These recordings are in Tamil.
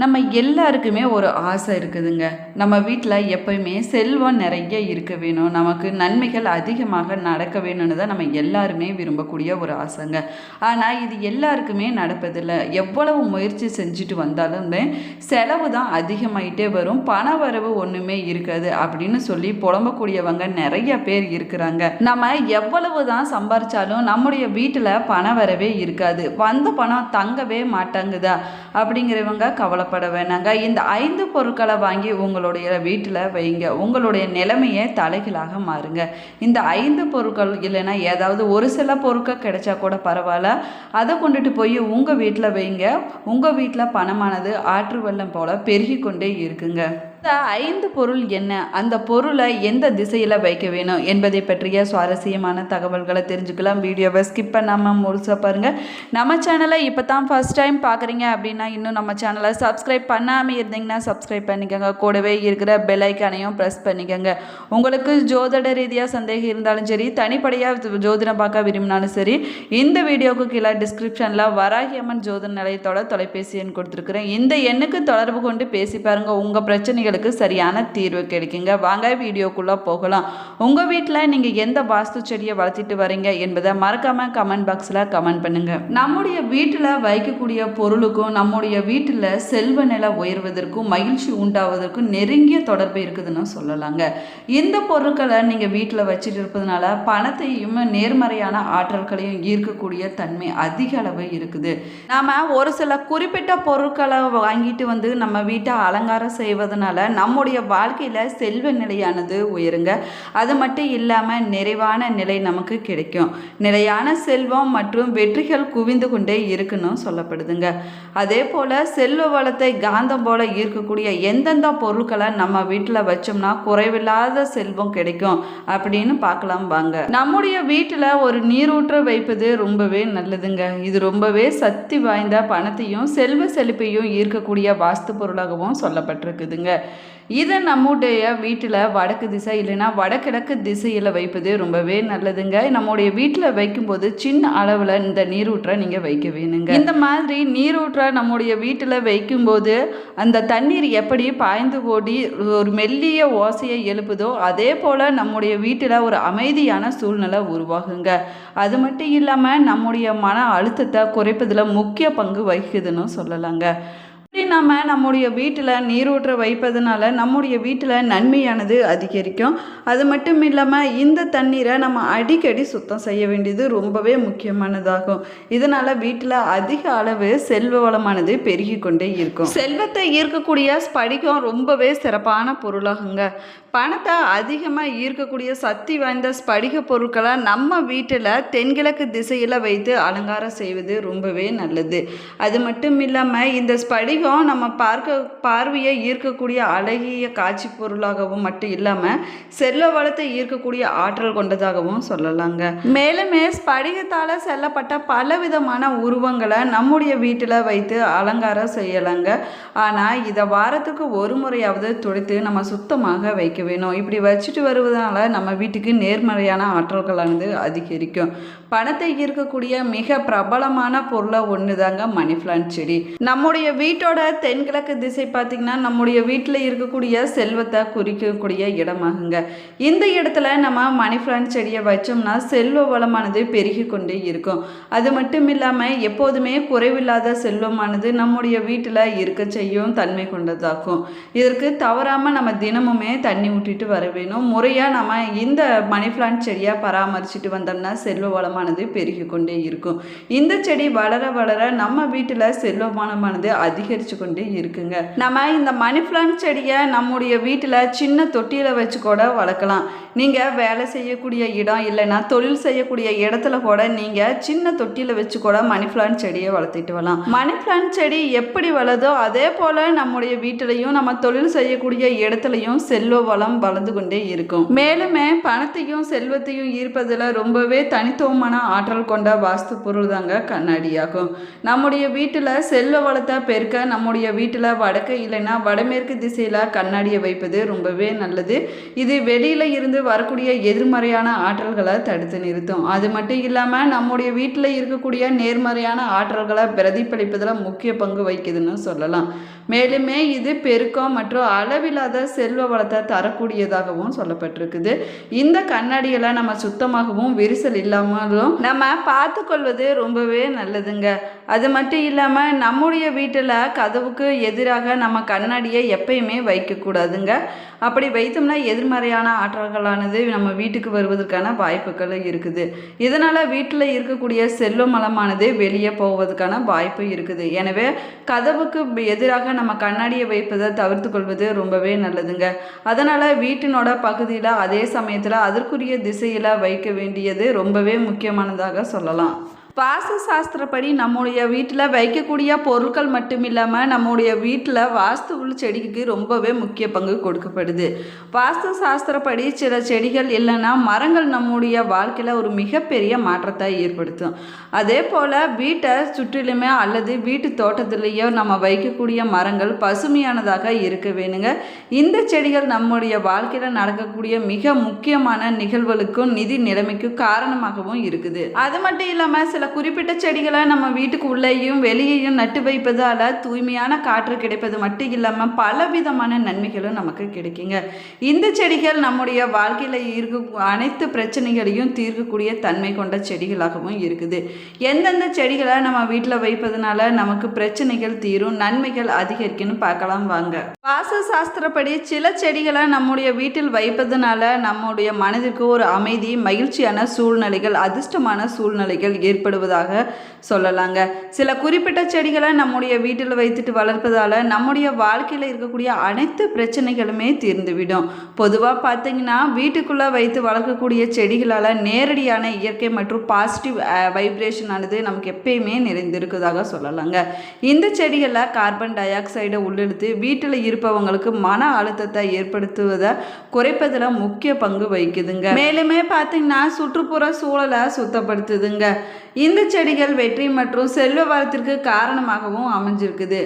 நம்ம எல்லாருக்குமே ஒரு ஆசை இருக்குதுங்க. நம்ம வீட்டில் எப்பயுமே செல்வம் நிறைய இருக்க வேணும். நமக்கு நன்மைகள் அதிகமாக நடக்க வேணும்னு தான் நம்ம எல்லாருமே விரும்பக்கூடிய ஒரு ஆசைங்க. ஆனால் இது எல்லாருக்குமே நடப்பதில்லை. எவ்வளவு முயற்சி செஞ்சுட்டு வந்தாலுமே செலவு தான் அதிகமாயிட்டே வரும். பண வரவு ஒன்றுமே இருக்காது அப்படின்னு சொல்லி புலம்பக்கூடியவங்க நிறைய பேர் இருக்கிறாங்க. நம்ம எவ்வளவு தான் சம்பாரிச்சாலும் நம்முடைய வீட்டில் பண வரவே இருக்காது. வந்த பணம் தங்கவே மாட்டாங்குதா? அப்படிங்கிறவங்க கவலைப்பட வேணாங்க. இந்த ஐந்து பொருட்களை வாங்கி உங்களுடைய வீட்டில் வைங்க. உங்களுடைய நிலைமையை தலைகளாக மாறுங்க. இந்த ஐந்து பொருட்கள் இல்லைன்னா ஏதாவது ஒரு சில பொருட்கள் கிடைச்சா கூட பரவாயில்ல. அதை கொண்டுட்டு போய் உங்கள் வீட்டில் வைங்க. உங்கள் வீட்டில் பணமானது ஆற்று வெள்ளம் போல் பெருகி கொண்டே இருக்குங்க. இந்த ஐந்து பொருள் என்ன? அந்த பொருளை எந்த திசையில் வைக்க வேணும் என்பதை பற்றிய சுவாரஸ்யமான தகவல்களை தெரிஞ்சுக்கலாம். வீடியோவை ஸ்கிப் பண்ணாமல் முழுசாக பாருங்கள் நம்ம சேனலை இப்போ தான் ஃபஸ்ட் டைம் பார்க்குறீங்க அப்படின்னா இன்னும் நம்ம சேனலை சப்ஸ்கிரைப் பண்ணாமல் இருந்தீங்கன்னா சப்ஸ்கிரைப் பண்ணிக்கோங்க. கூடவே இருக்கிற பெல் ஐக்கானையும் ப்ரெஸ் பண்ணிக்கோங்க. உங்களுக்கு ஜோதிட ரீதியாக சந்தேகம் இருந்தாலும் சரி தனிப்படையாக ஜோதிடம் பார்க்க விரும்பினாலும் சரி இந்த வீடியோவுக்கு கீழே டிஸ்கிரிப்ஷனில் வராகியம்மன் ஜோதிட நிலையத்தோட தொலைபேசி எண் கொடுத்துருக்குறேன். இந்த எண்ணுக்கு தொடர்பு கொண்டு பேசி பாருங்கள் உங்கள் உங்களுக்கு சரியான தீர்வு கிடைக்குங்க. வாங்க வீடியோக்குள்ளே போகலாம். உங்கள் வீட்டில் நீங்கள் எந்த வாஸ்து செடியை வளர்த்திட்டு வரீங்க என்பதை மறக்காமல் கமெண்ட் பாக்ஸில் கமெண்ட் பண்ணுங்கள் நம்முடைய வீட்டில் வைக்கக்கூடிய பொருளுக்கும் நம்முடைய வீட்டில் செல்வ நிலை உயர்வதற்கும் மகிழ்ச்சி உண்டாவதற்கும் நெருங்கிய தொடர்பு இருக்குதுன்னு சொல்லலாங்க. இந்த பொருட்களை நீங்கள் வீட்டில் வச்சுட்டு இருப்பதனால பணத்தையும் நேர்மறையான ஆற்றல்களையும் ஈர்க்கக்கூடிய தன்மை அதிக அளவு இருக்குது. நாம் ஒரு சில குறிப்பிட்ட பொருட்களை வாங்கிட்டு வந்து நம்ம வீட்டை அலங்காரம் செய்வதனால நம்முடைய வாழ்க்கையில் செல்வ நிலையானது உயருங்க. அது மட்டும் இல்லாமல் நிறைவான நிலை நமக்கு கிடைக்கும். நிலையான செல்வம் மற்றும் வெற்றிகள் குவிந்து கொண்டே இருக்குன்னு சொல்லப்படுதுங்க. அதே போல் செல்வ வளத்தை காந்தம் போல ஈர்க்கக்கூடிய எந்தெந்த பொருட்களை நம்ம வீட்டில் வச்சோம்னா குறைவில்லாத செல்வம் கிடைக்கும் அப்படின்னு பார்க்கலாம் வாங்க. நம்முடைய வீட்டில் ஒரு நீரூற்று வைப்பது ரொம்பவே நல்லதுங்க. இது ரொம்பவே சக்தி வாய்ந்த பணத்தையும் செல்வ செழிப்பையும் ஈர்க்கக்கூடிய வாஸ்து பொருளாகவும் சொல்லப்பட்டிருக்குதுங்க. இதை நம்முடைய வீட்டில் வடக்கு திசை இல்லைன்னா வடகிழக்கு திசையில் வைப்பது ரொம்பவே நல்லதுங்க. நம்முடைய வீட்டில் வைக்கும்போது சின்ன அளவில் இந்த நீரூற்றை நீங்கள் வைக்க வேணுங்க. இந்த மாதிரி நீரூற்றை நம்முடைய வீட்டில் வைக்கும்போது அந்த தண்ணீர் எப்படி பாய்ந்து ஓடி ஒரு மெல்லிய ஓசையை எழுப்புதோ அதே போல் நம்முடைய வீட்டில் ஒரு அமைதியான சூழ்நிலை உருவாகுங்க. அது மட்டும் இல்லாமல் நம்முடைய மன அழுத்தத்தை குறைப்பதில் முக்கிய பங்கு வகிக்குதுன்னு சொல்லலாங்க. நம்ம நம்முடைய வீட்டில் நீரூற்ற வைப்பதனால நம்முடைய வீட்டில் நன்மையானது அதிகரிக்கும். அது மட்டும் இல்லாமல் இந்த தண்ணீரை நம்ம அடிக்கடி சுத்தம் செய்ய வேண்டியது ரொம்பவே முக்கியமானதாகும். இதனால் வீட்டில் அதிக அளவு செல்வ வளமானது பெருகி கொண்டே இருக்கும். செல்வத்தை ஈர்க்கக்கூடிய ஸ்படிகம் ரொம்பவே சிறப்பான பொருளாகுங்க. பணத்தை அதிகமாக ஈர்க்கக்கூடிய சக்தி வாய்ந்த ஸ்படிக பொருட்களை நம்ம வீட்டில் தென்கிழக்கு திசையில் வைத்து அலங்காரம் செய்வது ரொம்பவே நல்லது. அது மட்டும் இல்லாமல் இந்த ஸ்படிகம் நம்ம பார்க்க பார்வையை ஈர்க்கக்கூடிய அழகிய காட்சி பொருளாகவும் மட்டும் இல்லாமல் செல்ல வளத்தை ஈர்க்கக்கூடிய ஆற்றல் கொண்டதாகவும் சொல்லலாங்க. மேலுமே ஸ்படிகத்தால் செல்லப்பட்ட பலவிதமான உருவங்களை நம்முடைய வீட்டில் வைத்து அலங்காரம் செய்யலாங்க. ஆனால் இதை வாரத்துக்கு ஒரு முறையாவது துடைத்து நம்ம சுத்தமாக வைக்க வேணும். இப்படி வச்சுட்டு வருவதனால நம்ம வீட்டுக்கு நேர்மறையான ஆற்றல்களானது அதிகரிக்கும். பணத்தை ஈர்க்கக்கூடிய மிக பிரபலமான பொருளை ஒன்று தாங்க மணி பிளான்ட் செடி. நம்முடைய வீட்டோட தென்கிழக்கு திசை பார்த்திங்கன்னா நம்முடைய வீட்டில் இருக்கக்கூடிய செல்வத்தை குறிக்கக்கூடிய இடமாகுங்க. இந்த இடத்துல நம்ம மணி பிளான்ட் செடியை வச்சோம்னா செல்வ வளமானது பெருகி கொண்டே இருக்கும். அது மட்டும் இல்லாமல் எப்போதுமே குறைவில்லாத செல்வமானது நம்முடைய வீட்டில் இருக்க செய்யும் தன்மை கொண்டதாகும். இதற்கு தவறாமல் நம்ம தினமுமே தண்ணி விட்டுட்டு வர வேணும். முறையாக நம்ம இந்த மணி பிளான்ட் செடியை பராமரிச்சுட்டு வந்தோம்னா செல்வ வளமானது பெருகி கொண்டே இருக்கும். இந்த செடி வளர வளர நம்ம வீட்டில் செல்வ வளமானது அதிகரித்து கொண்டே இருக்குங்க. நம்ம இந்த மணி பிளான்ட் செடியை நம்முடைய வீட்டில் சின்ன தொட்டியில் வச்சு கூட வளர்க்கலாம். நீங்கள் வேலை செய்யக்கூடிய இடம் இல்லைன்னா தொழில் செய்யக்கூடிய இடத்துல கூட நீங்கள் சின்ன தொட்டியில் வச்சு கூட மணி பிளான்ட் செடியை வளர்த்துட்டு வரலாம். மணி பிளான்ட் செடி எப்படி வளருதோ அதே போல் நம்முடைய வீட்டிலையும் நம்ம தொழில் செய்யக்கூடிய இடத்துலையும் செல்வ வளம் வளர்ந்து கொண்டே இருக்கும். மேலுமே பணத்தையும் செல்வத்தையும் ஈர்ப்பதில் ரொம்பவே தனித்துவமான ஆற்றல் கொண்ட வாஸ்து பொருள் தாங்க கண்ணாடியாகும். நம்முடைய வீட்டில் செல்வ வளத்தை பெருக்க நம்முடைய வீட்டில் வடக்கு இல்லைன்னா வடமேற்கு திசையில் கண்ணாடியை வைப்பது ரொம்பவே நல்லது. இது வெளியில் இருந்து வரக்கூடிய எதிர்மறையான ஆற்றல்களை தடுத்து நிறுத்தும். அது மட்டும் இல்லாமல் நம்முடைய வீட்டில் இருக்கக்கூடிய நேர்மறையான ஆற்றல்களை பிரதிபலிப்பதில் முக்கிய பங்கு வகிக்குதுன்னு சொல்லலாம். மேலுமே இது பெருக்கம் மற்றும் அளவில்லாத செல்வ வளத்தை தரக்கூடியதாகவும் சொல்லப்பட்டிருக்குது. இந்த கண்ணாடிகளை நம்ம சுத்தமாகவும் விரிசல் இல்லாமலும் நம்ம பார்த்து கொள்வது ரொம்பவே நல்லதுங்க. அது மட்டும் இல்லாமல் நம்முடைய வீட்டில் கதவுக்கு எதிராக நம்ம கண்ணாடியை எப்பயுமே வைக்கக்கூடாதுங்க. அப்படி வைத்தோம்னா எதிர்மறையான ஆற்றல்களானது நம்ம வீட்டுக்கு வருவதற்கான வாய்ப்புகள் இருக்குது. இதனால் வீட்டில் இருக்கக்கூடிய செல்வ மலமானது வெளியே போவதற்கான வாய்ப்பு இருக்குது. எனவே கதவுக்கு எதிராக நம்ம கண்ணாடியை வைப்பதை தவிர்த்து கொள்வது ரொம்பவே நல்லதுங்க. அதனால் வீட்டினோட பகுதியில் அதே சமயத்தில் அதற்குரிய திசையில் வைக்க வேண்டியது ரொம்பவே முக்கியமானதாக சொல்லலாம். வாஸ்து சாஸ்திரப்படி நம்முடைய வீட்டில் வைக்கக்கூடிய பொருட்கள் மட்டும் இல்லாமல் நம்முடைய வீட்டில் வாஸ்து உள்ள செடிக்கு ரொம்பவே முக்கிய பங்கு கொடுக்கப்படுது. வாஸ்து சாஸ்திரப்படி சில செடிகள் இல்லைன்னா மரங்கள் நம்முடைய வாழ்க்கையில் ஒரு மிகப்பெரிய மாற்றத்தை ஏற்படுத்தும். அதே போல் வீட்டை சுற்றிலுமே அல்லது வீட்டு தோட்டத்திலேயோ நம்ம வைக்கக்கூடிய மரங்கள் பசுமையானதாக இருக்க வேணுங்க. இந்த செடிகள் நம்முடைய வாழ்க்கையில் நடக்கக்கூடிய மிக முக்கியமான நிகழ்வுகளுக்கும் நிதி நிலைமைக்கும் காரணமாகவும் இருக்குது. அது மட்டும் இல்லாமல் சில குறிப்பிட்ட செடிகளை நம்ம வீட்டுக்கு உள்ளேயும் வெளியேயும் நட்டு வைப்பதால் தூய்மையான காற்று கிடைப்பது மட்டும் இல்லாமல் பலவிதமான நன்மைகளும் நமக்கு கிடைக்குங்க. இந்த செடிகள் நம்முடைய வாழ்க்கையில் இருக்க அனைத்து பிரச்சனைகளையும் தீர்க்கக்கூடிய தன்மை கொண்ட செடிகளாகவும் இருக்குது. எந்தெந்த செடிகளை நம்ம வீட்டில் வைப்பதனால நமக்கு பிரச்சனைகள் தீரும் நன்மைகள் அதிகரிக்குன்னு பார்க்கலாம் வாங்க. வாச சாஸ்திரப்படி சில செடிகளை நம்முடைய வீட்டில் வைப்பதனால நம்முடைய மனதிற்கு ஒரு அமைதி மகிழ்ச்சியான சூழ்நிலைகள் அதிர்ஷ்டமான சூழ்நிலைகள் ஏற்படும். ஏற்படுவதாக சொல்லலாங்க. சில குறிப்பிட்ட செடிகளை நம்முடைய வீட்டில் வைத்துட்டு வளர்ப்பதால் நம்முடைய வாழ்க்கையில் இருக்கக்கூடிய அனைத்து பிரச்சனைகளுமே தீர்ந்துவிடும். பொதுவாக பார்த்தீங்கன்னா வீட்டுக்குள்ளே வைத்து வளர்க்கக்கூடிய செடிகளால் நேரடியான இயற்கை மற்றும் பாசிட்டிவ் வைப்ரேஷன் ஆனது நமக்கு எப்பயுமே நிறைந்திருக்குதாக சொல்லலாங்க. இந்த செடிகளில் கார்பன் டை ஆக்சைடை உள்ளெடுத்து வீட்டில் இருப்பவங்களுக்கு மன அழுத்தத்தை ஏற்படுத்துவதை குறைப்பதில் முக்கிய பங்கு வகிக்குதுங்க. மேலுமே பார்த்தீங்கன்னா சுற்றுப்புற சூழலை சுத்தப்படுத்துதுங்க. இந்த செடிகள் வெற்றி மற்றும் செல்வ வளத்திற்கு காரணமாகவும் அமைஞ்சிருக்குது.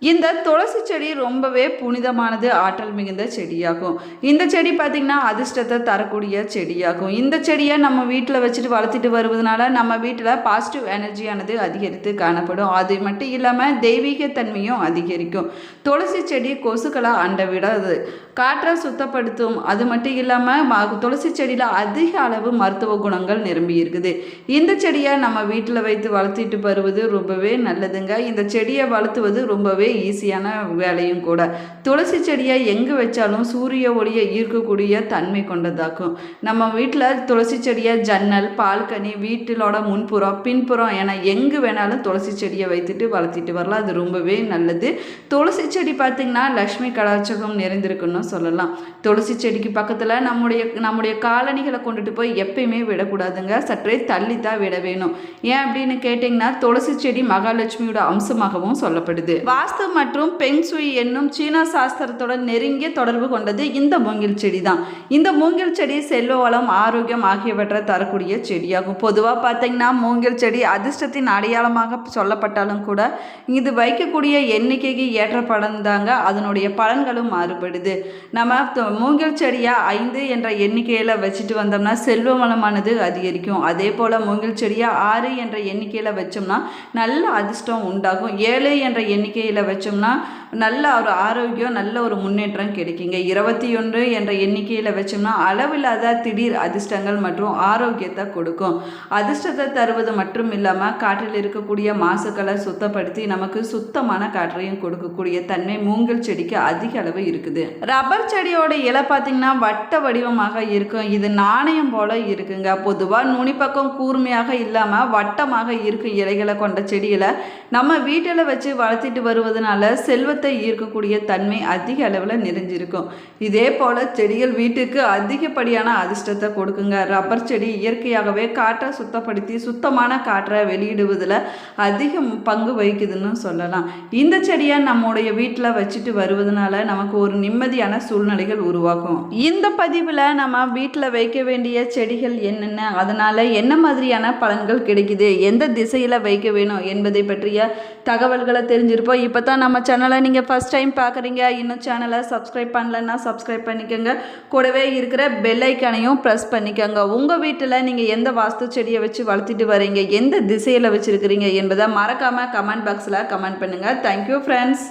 இந்த துளசி செடி ரொம்பவே புனிதமானது ஆற்றல் மிகுந்த செடியாகும். இந்த செடி பார்த்திங்கன்னா அதிர்ஷ்டத்தை தரக்கூடிய செடியாகும். இந்த செடியை நம்ம வீட்டில் வச்சுட்டு வளர்த்துட்டு வருவதனால நம்ம வீட்டில் பாசிட்டிவ் எனர்ஜியானது அதிகரித்து காணப்படும். அது மட்டும் இல்லாமல் தெய்வீக தன்மையும் அதிகரிக்கும். துளசி செடி கொசுக்களை அண்ட விடாது. காற்றை சுத்தப்படுத்தும். அது மட்டும் இல்லாமல் துளசி செடியில் அதிக அளவு மருத்துவ குணங்கள் நிரம்பி இருக்குது. இந்த செடியை நம்ம வீட்டில் வைத்து வளர்த்திட்டு வருவது ரொம்பவே நல்லதுங்க. இந்த செடியை வளர்த்துவது ரொம்பவே ஈஸியான வேலையும் கூட. துளசி செடியை எங்கே வச்சாலும் சூரிய ஒளியை ஈர்க்கக்கூடிய தன்மை கொண்டதாக்கும். நம்ம வீட்டில் துளசி செடியை ஜன்னல் பால்கனி வீட்டிலோட முன்புறம் பின்புறம் என எங்கே வேணாலும் துளசி செடியை வைத்துட்டு வளர்த்திட்டு வரலாம். அது ரொம்பவே நல்லது. துளசி செடி பார்த்திங்கன்னா லக்ஷ்மி கலாச்சகம் நிறைந்திருக்குன்னு சொல்லலாம். துளசி செடிக்கு பக்கத்தில் நம்முடைய நம்முடைய காலணிகளை கொண்டுட்டு போய் எப்பயுமே விடக்கூடாதுங்க. சற்றே தள்ளி தான் விட வேணும். ஏன் அப்படின்னு கேட்டிங்கன்னா துளசி செடி மகாலட்சுமியோட அம்சமாகவும் சொல்லப்படுது. வாஸ்து மற்றும் பெங்சுய் என்னும் சீனா சாஸ்திரத்தோட நெருங்கிய தொடர்பு கொண்டது இந்த மூங்கில் செடி தான் இந்த மூங்கில் செடி செல்வ வளம் ஆரோக்கியம் ஆகியவற்றை தரக்கூடிய செடியாகும். பொதுவாக பார்த்தீங்கன்னா மூங்கில் செடி அதிர்ஷ்டத்தின் அடையாளமாக சொல்லப்பட்டாலும் கூட இது வைக்கக்கூடிய எண்ணிக்கைக்கு ஏற்ற படம் தாங்க அதனுடைய பலன்களும் மாறுபடுது. நம்ம மூங்கில் செடியாக ஐந்து என்ற எண்ணிக்கையில் வச்சுட்டு வந்தோம்னா செல்வ வளமானது அதிகரிக்கும். அதே போல் மூங்கில் செடியாக ஆறு என்ற எண்ணிக்கையில் வச்சோம்னா நல்ல அதிர்ஷ்டம் உண்டாகும். ஏழு என்ற எண்ணிக்கையில் வச்சோம்னா நல்ல ஒரு ஆரோக்கியம் நல்ல ஒரு முன்னேற்றம் கிடைக்குங்க. இருபத்தி ஒன்று என்ற எண்ணிக்கையில் வச்சோம்னா அளவில்லாத திடீர் அதிர்ஷ்டங்கள் மற்றும் ஆரோக்கியத்தை கொடுக்கும். அதிர்ஷ்டத்தை தருவது மட்டும் இல்லாமல் காற்றில் இருக்கக்கூடிய மாசுக்களை சுத்தப்படுத்தி நமக்கு சுத்தமான காற்றையும் கொடுக்கக்கூடிய தன்மை மூங்கில் செடிக்கு அதிக அளவு இருக்குது. ரப்பர் செடியோட இலை பார்த்தீங்கன்னா வட்ட வடிவமாக இருக்கும். இது நாணயம் போல இருக்குங்க. பொதுவாக நுனிப்பக்கம் கூர்மையாக இல்லாமல் வட்டமாக இருக்கும் இலைகளை கொண்ட செடிகளை நம்ம வீட்டில் வச்சு வளர்த்திட்டு வருவதனால வெப்பத்தை ஈர்க்கக்கூடிய தன்மை அதிக அளவில் நிறைஞ்சிருக்கும். இதே போல் செடிகள் வீட்டுக்கு அதிகப்படியான அதிர்ஷ்டத்தை கொடுக்குங்க. ரப்பர் செடி இயற்கையாகவே காற்றை சுத்தப்படுத்தி சுத்தமான காற்றை வெளியிடுவதில் அதிக பங்கு வகிக்குதுன்னு சொல்லலாம். இந்த செடியை நம்முடைய வீட்டில் வச்சுட்டு வருவதனால நமக்கு ஒரு நிம்மதியான சூழ்நிலைகள் உருவாகும். இந்த பதிவில் நம்ம வீட்டில் வைக்க வேண்டிய செடிகள் என்னென்ன அதனால் என்ன மாதிரியான பலன்கள் கிடைக்குது எந்த திசையில் வைக்க வேணும் என்பதை பற்றிய தகவல்களை தெரிஞ்சிருப்போம். இப்போ தான் நம்ம சேனலை நீங்கள் ஃபஸ்ட் டைம் பார்க்குறீங்க இன்னும் சேனலை சப்ஸ்கிரைப் பண்ணலன்னா சப்ஸ்கிரைப் பண்ணிக்கோங்க. கூடவே இருக்கிற பெல் ஐக்கானையும் ப்ரெஸ் பண்ணிக்கோங்க. உங்கள் வீட்டில் நீங்கள் எந்த வாஸ்து செடியை வச்சு வளர்த்திட்டு வரீங்க எந்த திசையில் வச்சுருக்கிறீங்க என்பதை மறக்காமல் கமெண்ட் பாக்ஸில் கமெண்ட் பண்ணுங்கள் தேங்க்யூ ஃப்ரெண்ட்ஸ்